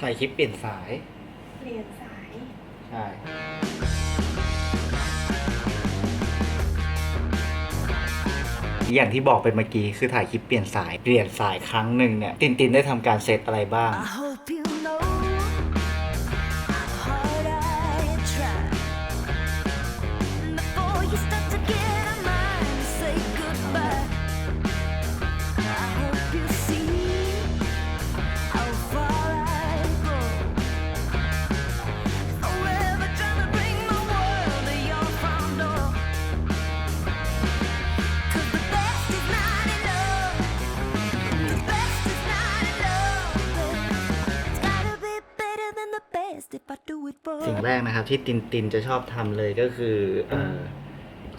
ถ่ายคลิปเปลี่ยนสาย เปลี่ยนสาย ใช่ อย่างที่บอกไปเมื่อกี้คือถ่ายคลิปเปลี่ยนสาย เปลี่ยนสายครั้งหนึ่งเนี่ย ตินตินได้ทำการเซตอะไรบ้าง I hope you know how hard I try. Before you start สิ่งแรกนะครับที่ตินตินจะชอบทำเลยก็คือเออ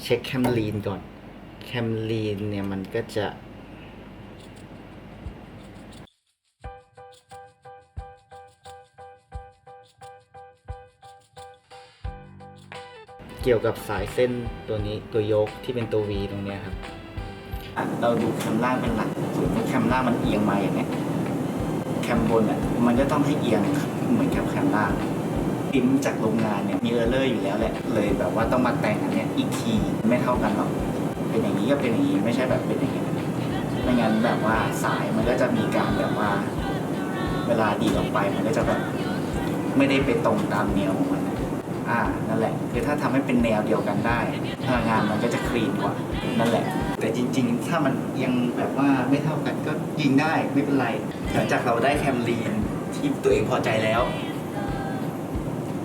เช็คแคมลีนก่อน แคมลีนเนี่ยมันก็จะเกี่ยวกับสายเส้นตัวนี้ตัวยกที่เป็นตัว V ตรงเนี้ยครับ เราดูแคมล่างเป็นหลักสมมติแคมล่างมันเอียงมาอย่างเนี้ย แคมบนอะมันก็ต้องให้เอียงเหมือนแคมแคมล่างพิมพ์จากโรงงานเนี่ยมีเออร์เลอร์อยู่แล้วแหละเลยแบบว่าต้องมาแต่งอันเนี้ยอีกทีไม่เท่ากันหรอกเป็นอย่างนี้ก็เป็นอย่างนี้ไม่ใช่แบบเป็นอย่างนี้ไม่งั้นแบบว่าสายมันก็จะมีการแบบว่า เวลาดีออกไปมันก็จะแบบไม่ได้ไปตรงตามแนวของมัน อ่านั่นแหละ คือถ้าทำให้เป็นแนวเดียวกันได้พลังงานมันก็จะคลีนกว่านั่นแหละ แต่จริง ๆ ถ้ามันยังแบบว่าไม่เท่ากันก็ยิงได้ไม่เป็นไรหลังจากเราได้แคมลีนที่ตัวเองพอใจแล้ว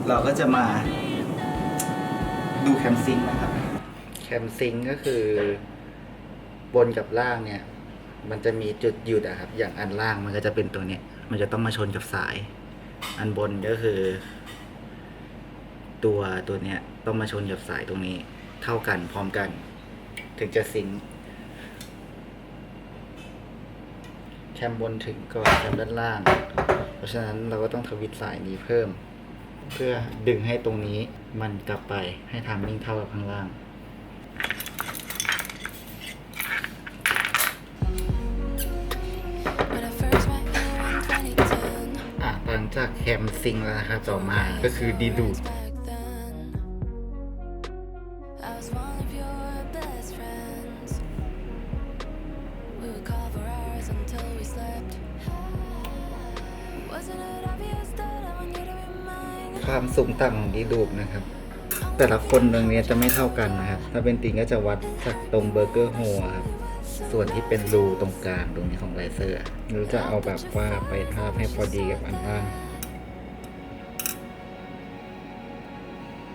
เราก็จะมาดูแคมซิงค์นะครับ แคมซิงก็คือบนกับล่างเนี่ย มันจะมีจุดหยุดอะครับ อย่างอันล่างมันก็จะเป็นตัวเนี้ย มันจะต้องมาชนกับสาย อันบนก็คือ ตัวตัวเนี้ยต้องมาชนกับสายตรงนี้ เท่ากันพร้อมกัน ถึงจะซิงค์แคมบนถึงก่อนแคมด้านล่าง เพราะฉะนั้นเราก็ต้องทวิตสายนี้เพิ่ม เพื่อดึงให้ตรงนี้มันกลับไปให้ทามมิ่งเท่ากับข้างล่าง When I first met you in 2010, อะหลังจากแคมซิงค์แล้วนะครับต่อมาก็คือดีดูด ความสูงต่ำของดีดูดนะครับ แต่ละคนตรงนี้จะไม่เท่ากันนะครับ ถ้าเป็นติงก็จะวัดจากตรงเบอร์เกอร์โฮครับส่วนที่เป็นรูตรงกลางตรงนี้ของไลเซอร์หรือจะเอาแบบว่าไปทาบให้พอดีกับอันล่าง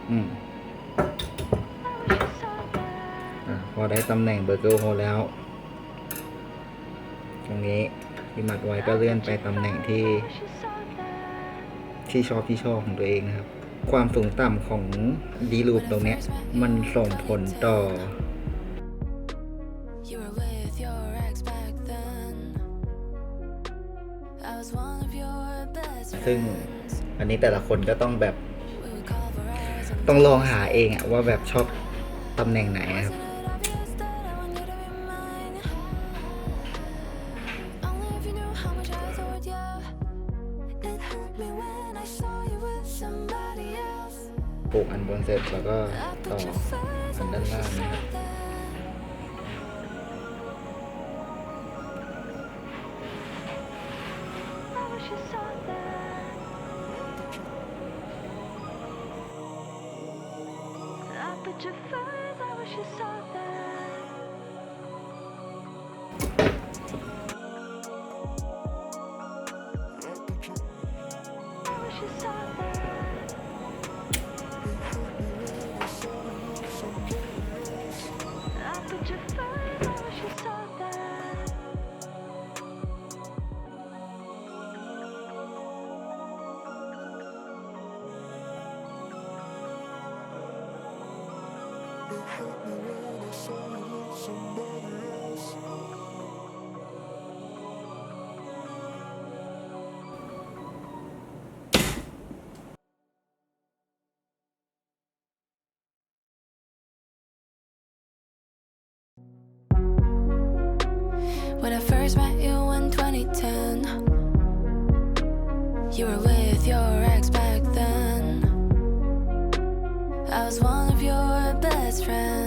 อืมอพอได้ตำแหน่งเบอร์เกอร์โฮแล้ว ตรงนี้ที่มัดไว้ก็เลื่อนไปตำแหน่งที่ ที่ชอบที่ชอบของตัวเองนะครับ ความสูงต่ำของดีลูปตรงเนี้ย มันส่งผลต่อ You were with your ex back then. I was one of your best ซึ่ง friends. อันนี้แต่ละคนก็ต้องแบบ We would call for hours until ต้องลองหาเองอะว่าแบบชอบตำแหน่งไหนครับ ลูกอันบนเสร็จแล้วก็ต่ออันด้านล่างนะครับ But your first, I wish you. When I first met you in 2010, you were with your best friend.